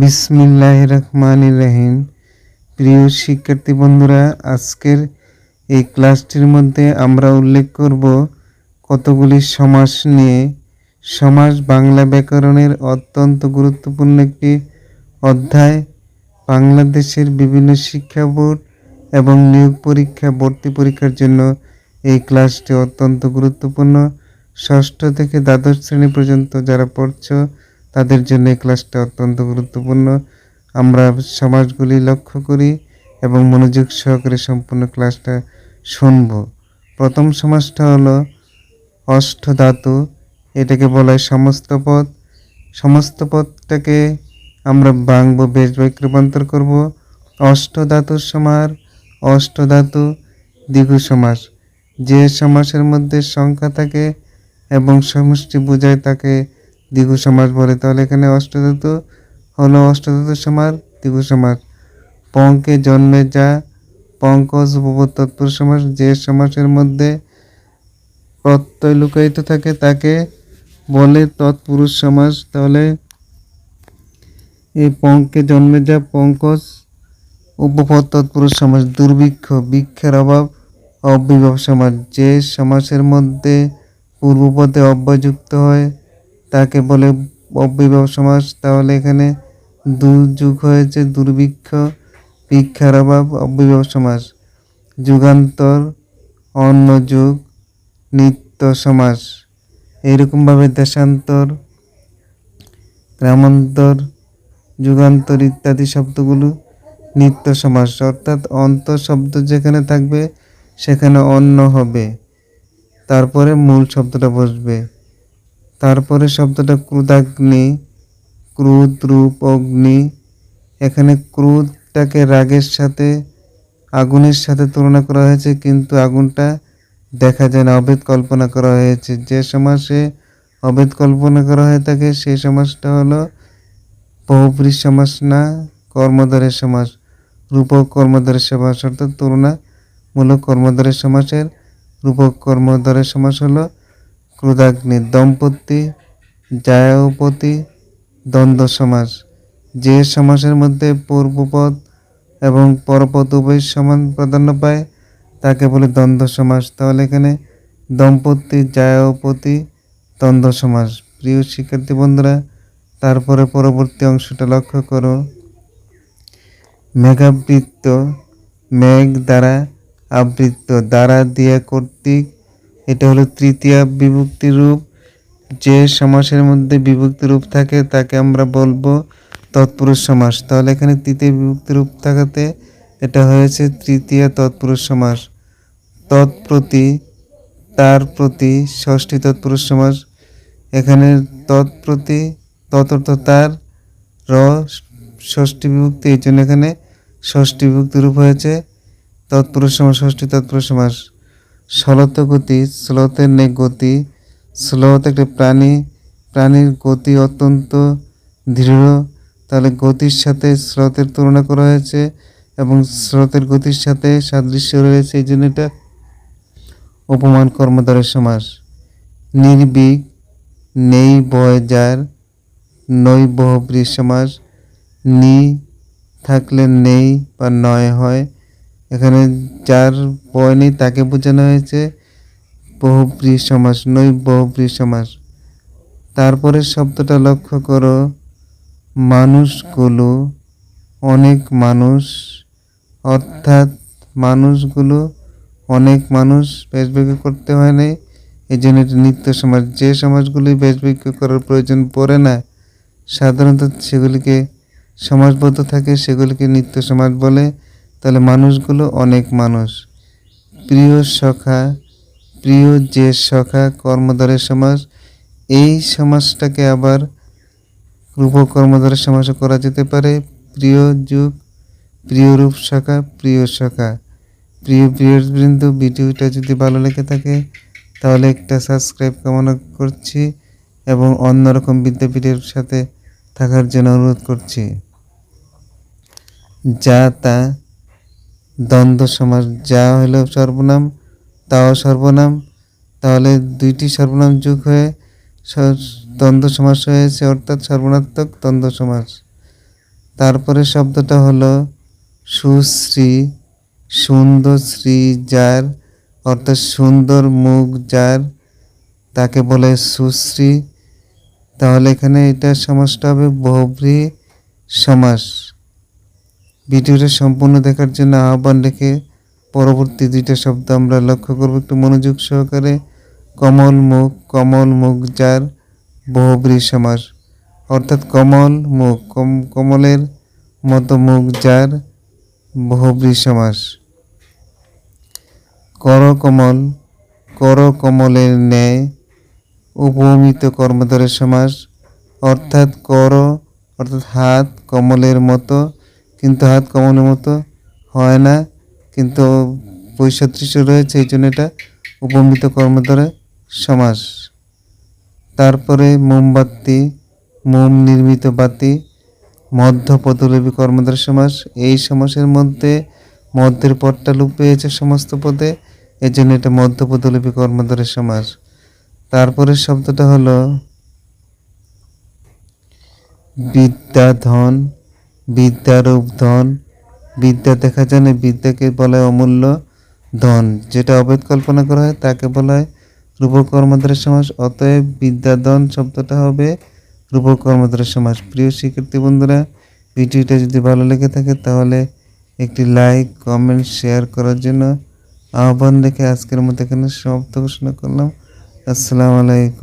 বিসমিল্লাহ রহমান রহিম প্রিয় শিক্ষার্থী বন্ধুরা, আজকের এই ক্লাসটির মধ্যে আমরা উল্লেখ করব কতগুলি সমাস নিয়ে। সমাস বাংলা ব্যাকরণের অত্যন্ত গুরুত্বপূর্ণ একটি অধ্যায়। বাংলাদেশের বিভিন্ন শিক্ষা বোর্ড এবং নিয়োগ পরীক্ষা, ভর্তি পরীক্ষার জন্য এই ক্লাসটি অত্যন্ত গুরুত্বপূর্ণ। ষষ্ঠ থেকে দ্বাদশ শ্রেণি পর্যন্ত যারা পড়ছো তাদের জন্য এই ক্লাসটা অত্যন্ত গুরুত্বপূর্ণ। আমরা সমাজগুলি লক্ষ্য করি এবং মনোযোগ সহকারে সম্পূর্ণ ক্লাসটা শুনব। প্রথম সমাজটা হলো অষ্ট ধাতু। এটাকে বলা হয় সমস্ত পদ। সমস্ত পদটাকে আমরা বাংব বেশ বাক্যে রূপান্তর করব। অষ্ট ধাতুর সমার অষ্ট ধাতু দ্বিগু সমাস। যে সমাসের মধ্যে সংখ্যা থাকে এবং সমষ্টি বোঝায় তাকে দ্বিগু সমাস বলে, তাহলে এখানে অষ্টধাতু হলো অষ্টধাতু সমার দ্বিগু সমাস পঙ্কে জন্মে যা, পঙ্কজ তৎপুরুষ সমাস যে সমাসের মধ্যে প্রত্যয় লুকায়িত থাকে তাকে বলে তৎপুরুষ সমাস। তাহলে এই পঙ্কে জন্মে যা, পঙ্কজ উপপদ তৎপুরুষ সমাস, দুর্ভিক্ষ, বৃক্ষের অভাব অবিভব সমাস। যে সমাসের মধ্যে পূর্বপদে অব্যযুক্ত হয় তাকে বলে অবিভব সমাস তাহলে এখানে দুর্যুগ হয়েছে, দুর্ভিক্ষ, ভিক্ষার অভাব অবিভব সমাস যুগান্তর, অন্য যুগ, নিত্য সমাস এইরকমভাবে দেশান্তর, গ্রামান্তর, যুগান্তর ইত্যাদি শব্দগুলো নিত্য সমাস অর্থাৎ অন্ত শব্দ যেখানে থাকবে, সেখানে অন্য হবে। তারপরে মূল শব্দটা বসবে। তারপরে শব্দটা ক্রুদাগ্নি, ক্রুদ রূপ অগ্নি। এখানে ক্রুদটাকে রাগের সাথে, আগুনের সাথে তুলনা করা হয়েছে, কিন্তু আগুনটা দেখা যায় না, অভেদ কল্পনা করা হয়েছে। যে সমাসে অভেদ কল্পনা করা হয়ে থাকে সেই সমাসটা হলো বহুপুরী সমাস না কর্মধারের সমাস। রূপক কর্মধারের সমাস, অর্থাৎ তুলনামূলক কর্মধারের সমাসের, রূপক কর্মধারের সমাস হলো ক্রোধাগ্নি দম্পতি, জায়পতি দ্বন্দ্ব সমাস যে সমাসের মধ্যে পূর্বপদ এবং পরপদ উভয় সমান প্রাধান্য পায়, তাকে বলে দ্বন্দ্ব সমাস তাহলে এখানে দম্পতি, জায়পতি দ্বন্দ্ব সমাস প্রিয় শিক্ষার্থী বন্ধুরা, তারপরে পরবর্তী অংশটা লক্ষ্য করো। মেঘাবৃত্ত, মেঘ দ্বারা আবৃত্ত, দ্বারা দিয়া কর্তৃক এটা হলো তৃতীয় বিভক্তি রূপ। যে সমাসের মধ্যে বিভক্তি রূপ থাকে, তাকে আমরা বলব তৎপুরুষ সমাস। তাহলে এখানে তৃতীয় বিভক্তি রূপ থাকাতে এটা হয়েছে তৃতীয় তৎপুরুষ সমাস। তৎপ্রতি, তার প্রতি ষষ্ঠী তৎপুরুষ সমাস। এখানে তৎপ্রতি, ততর্থ তার, র, ষষ্ঠী বিভক্তি, এই জন্য এখানে ষষ্ঠী বিভক্তি রূপ হয়েছে। তৎপুরুষ সমাস, ষষ্ঠী তৎপুরুষ সমাস। সলত গতি স্লোতের নেই গতি স্লোত একটি প্রাণী, প্রাণীর গতি অত্যন্ত দৃঢ়। তাহলে গতির সাথে স্রোতের তুলনা করা হয়েছে এবং স্রোতের গতির সাথে সাদৃশ্য রয়েছে, এই জন্য এটা উপমান কর্মধারের সমাস। নির্বিক নেই বয় যার নৈ সমাস। নি থাকলে নেই বা নয় হয়। যার বয় নেই তাকে বোঝানো হয়েছে বহুব্রী সমাস নৈ বহুব্রী সমাস। তারপরে শব্দটা লক্ষ্য করো, মানুষগুলো অনেক মানুষ, অর্থাৎ মানুষগুলো অনেক মানুষ বেশবিজ্ঞ করতে হয় নাই এই জন্য এটি নিত্য সমাজ যে সমাজগুলি বেশবিজ্ঞ করার প্রয়োজন পড়ে না, সাধারণত সেগুলিকে সমাজবদ্ধ থাকে, সেগুলিকে নিত্য সমাজ বলে। মানুষগুলো অনেক মানুষ। প্রিয় সখা, প্রিয় যে সখা কর্মধারের সমাজ, এই সমাজটাকে আবার রূপ কর্মধারের সমাজ করা যেতে পারে। প্রিয় যুগ, প্রিয় রূপ শাখা প্রিয় শাখা প্রিয় প্রিয় প্রিয়বৃন্দ ভিডিওটা যদি ভালো লেগে থাকে, তাহলে একটা সাবস্ক্রাইব কামনা করছি এবং অন্যরকম বিদ্যাপীঠের সাথে থাকার জন্য অনুরোধ করছি। যা তা দ্বন্দ্ব সমাস যা হলো সর্বনাম, তাও সর্বনাম। তাহলে দুইটি সর্বনাম যোগ হয়ে দ্বন্দ্ব সমাস হয়েছে, অর্থাৎ সর্বনাত্মক দ্বন্দ্ব সমাস। তারপরে শব্দটা হলো সুশ্রী, সুন্দর শ্রী যার, অর্থাৎ সুন্দর মুখ যার, তাকে বলে সুশ্রী। তাহলে এখানে এটা সমাসটা হবে বহুব্রী সমাস। ভিডিওটা সম্পূর্ণ দেখার জন্য আহ্বান রেখে পরবর্তী দুইটা শব্দ আমরা লক্ষ্য করব। একটু মনোযোগ সহকারে। কমল মুখ কমল মুখ যার বহুব্রী সমাস। অর্থাৎ কমল মুখ, কম, কমলের মতো মুখ যার বহুব্রী সমাস। করকমল করকমলের ন্যায় উপমিত কর্মধারের সমাস। অর্থাৎ কর, অর্থাৎ হাত কমলের মতো কিন্তু হাত কমলের মতো হয় না, কিন্তু বৈসাদৃশ্য রয়েছে, এই জন্য এটা উপমিত কর্মধারে সমাস। তারপরে মোমবাতি, মোম নির্মিত বাতি মধ্য পদলিপি কর্মধার সমাস। এই সমাসের মধ্যে মধ্যের পদটা লুপ পেয়েছে সমস্ত পদে, এই জন্য এটা মধ্য পদলিপি কর্মধারের সমাস। তারপরে শব্দটা হলো বিদ্যাধন বিদ্যারূপ ধন। বিদ্যা দেখা জানে বিদ্যাকে বলা হয় অমূল্য ধন, যেটা অবৈধ কল্পনা করা হয়, তাকে বলা হয় রূপক কর্মধারের সমাস। অতএব বিদ্যাধন শব্দটা হবে রূপক কর্মধারের সমাস। প্রিয় শিক্ষার্থী বন্ধুরা, ভিডিওটা যদি ভালো লেগে থাকে, তাহলে একটি লাইক, কমেন্ট, শেয়ার করার জন্য আহ্বান রেখে আজকের মতো এখানে সমাপ্ত ঘোষণা করলাম। আসসালামু আলাইকুম।